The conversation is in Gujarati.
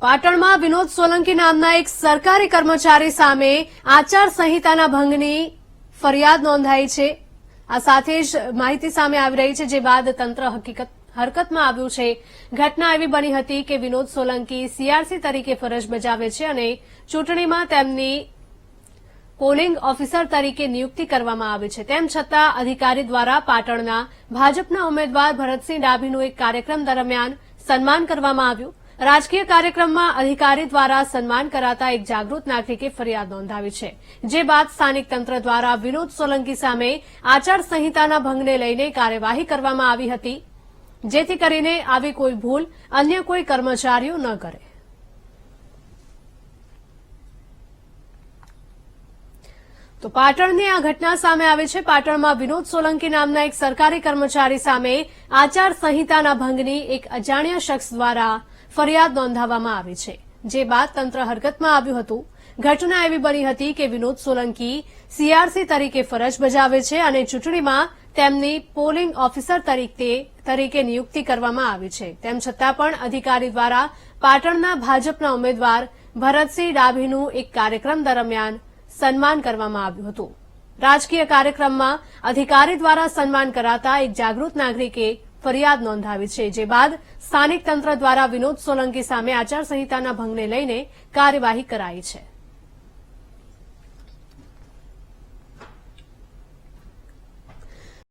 પાટણમાં વિનોદ સોલંકી નામના એક સરકારી કર્મચારી સામે આચાર સંહિતાના ભંગની ફરિયાદ નોંધાઈ છે. આ સાથે જ માહિતી સામે આવી રહી છે જે બાદ તંત્ર હકીકત હરકતમાં આવ્યું છે. ઘટના એવી બની હતી કે વિનોદ સોલંકી સીઆરસી તરીકે ફરજ બજાવે છે અને ચૂંટણીમાં તેમની પોલિંગ ઓફિસર તરીકે નિયુક્તિ કરવામાં આવી છે. તેમ છતાં અધિકારી દ્વારા પાટણના ભાજપના ઉમેદવાર ભરતસિંહ ડાભીનું એક કાર્યક્રમ દરમિયાન સન્માન કરવામાં આવ્યું. રાજકીય કાર્યક્રમમાં અધિકારી દ્વારા સન્માન કરાતા એક જાગૃત નાગરિકે ફરિયાદ નોંધાવી છે, જે બાદ સ્થાનિક તંત્ર દ્વારા વિનોદ સોલંકી સામે આચાર સંહિતાના ભંગને લઈને કાર્યવાહી કરવામાં આવી હતી, જેથી કરીને આવી કોઈ ભૂલ અન્ય કોઈ કર્મચારીઓ ન કરે. તો પાટણની આ ઘટના સામે આવે છે. પાટણમાં વિનોદ સોલંકી નામના એક સરકારી કર્મચારી સામે આચાર સંહિતાના ભંગની એક અજાણ્યા શખ્સ દ્વારા ફરિયાદ નોંધાવવામાં આવી છે, જે બાદ તંત્ર હરકતમાં આવ્યું હતું. ઘટના એવી બની હતી કે વિનોદ સોલંકી સીઆરસી તરીકે ફરજ બજાવે છે અને ચૂંટણીમાં તેમની પોલિંગ ઓફિસર તરીકે નિયુક્તિ કરવામાં આવી છે. તેમ છતાં પણ અધિકારી દ્વારા પાટણના ભાજપના ઉમેદવાર ભરતસિંહ ડાભીનું એક કાર્યક્રમ દરમિયાન સન્માન કરવામાં આવ્યું હતું. રાજકીય કાર્યક્રમમાં અધિકારી દ્વારા સન્માન કરાતા એક જાગૃત નાગરિકે ફરિયાદ નોંધાવી છે, જે બાદ સ્થાનિક તંત્ર દ્વારા વિનોદ સોલંકી સામે આચારસંહિતાના ભંગને લઈને કાર્યવાહી કરાઈ છે.